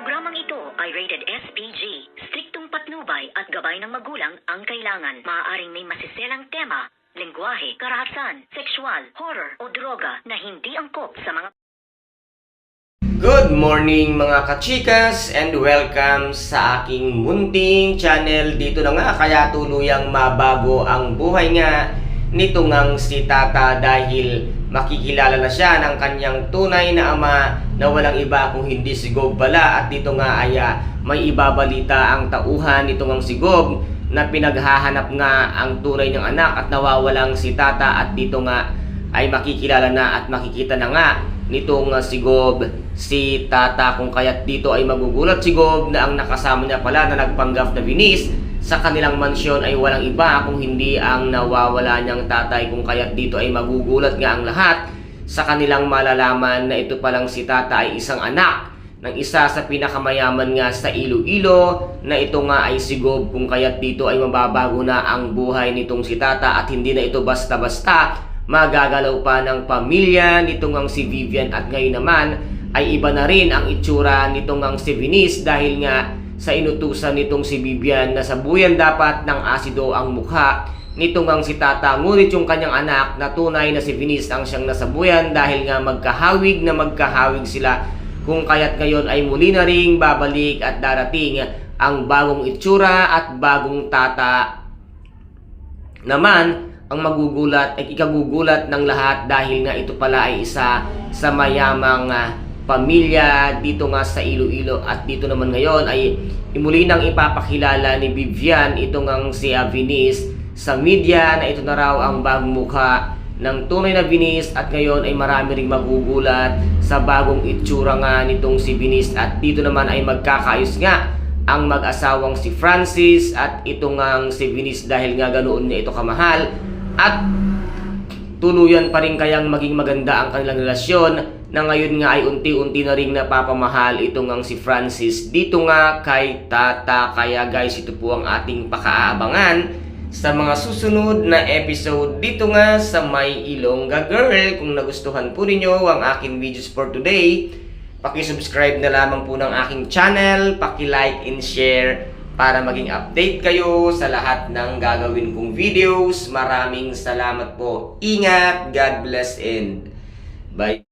Programang ito ay rated SPG. Striktong patnubay at gabay ng magulang ang kailangan. Maaaring may masiselang tema, lengguwahe, karahasan, sexual, horror o droga na hindi angkop sa mga Good morning mga kachikas and welcome sa aking munting channel. Dito na nga kaya tuluyang mabago ang buhay nga nito ngang si Tata dahil makikilala na siya ng kanyang tunay na ama na walang iba kung hindi si Gob Bala. At dito nga ay ah, may ibabalita ang tauhan nito ngang si Gob na pinaghahanap nga ang tunay niyang anak at nawawalang si Tata. At dito nga ay makikilala na at makikita na nga nitong si Gob, si Tata. Kung kaya't dito ay magugulat si Gob na ang nakasama niya pala na nagpanggap na binis sa kanilang mansyon ay walang iba kung hindi ang nawawala niyang tatay kung kaya't dito ay magugulat nga ang lahat sa kanilang malalaman na ito palang si Tata ay isang anak ng isa sa pinakamayaman nga sa Iloilo na ito nga ay si Gob kung kaya't dito ay mababago na ang buhay nitong si Tata at hindi na ito basta-basta magagalaw pa ng pamilya nitong ang si Vivian at ngayon naman ay iba na rin ang itsura nitong ang si Venice dahil nga sa inutusan nitong si Vivian na sabuyan dapat ng asido ang mukha nitong ang si Tata. Ngunit yung kanyang anak na tunay na si Venice ang siyang nasabuyan dahil nga magkahawig na magkahawig sila. Kung kaya't ngayon ay muli na ring babalik at darating ang bagong itsura at bagong tata. Naman ang magugulat ay ikagugulat ng lahat dahil nga ito pala ay isa sa mayamang ah, pamilya dito nga sa Iloilo at dito naman ngayon ay imuli nang ipapakilala ni Vivian itong ang si Venice sa media na ito na raw ang bagong mukha ng tunay na Venice at ngayon ay marami ring magugulat sa bagong itsura nga nitong si Venice at dito naman ay magkakaayos nga ang mag-asawang si Francis at ito nga si Venice dahil nga ganoon niya ito kamahal at tuluyan pa rin kayang maging maganda ang kanilang relasyon na ngayon nga ay unti-unti na ring napapamahal ito nga si Francis dito nga kay Tata kaya guys ito po ang ating pakaabangan sa mga susunod na episode dito nga sa May Ilongga Girl kung nagustuhan po ninyo ang aking videos for today Paki-subscribe na lamang po ng aking channel, paki-like and share para maging update kayo sa lahat ng gagawin kong videos. Maraming salamat po. Ingat, God bless and bye.